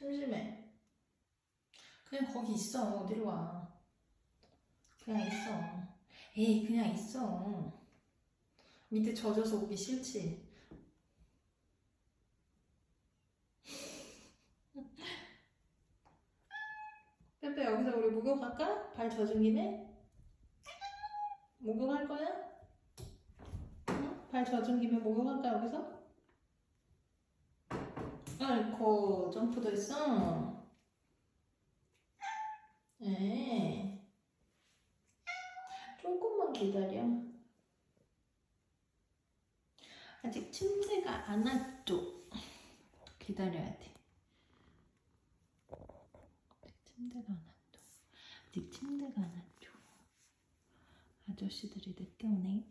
심심해. 그냥 거기 있어. 어디로 와. 그냥 있어. 에이, 그냥 있어. 밑에 젖어서 오기 싫지. 빼빼 여기서 우리 목욕할까? 발 젖은 김에? 목욕할 거야? 응? 발 젖은 김에 목욕할까 여기서? 아이고 점프도 했어? 에 조금만 기다려. 아직 침대가 안 왔죠? 기다려야 돼. 침대가 안 왔죠? 아직 침대가 안 왔죠? 아저씨들이 늦게 오네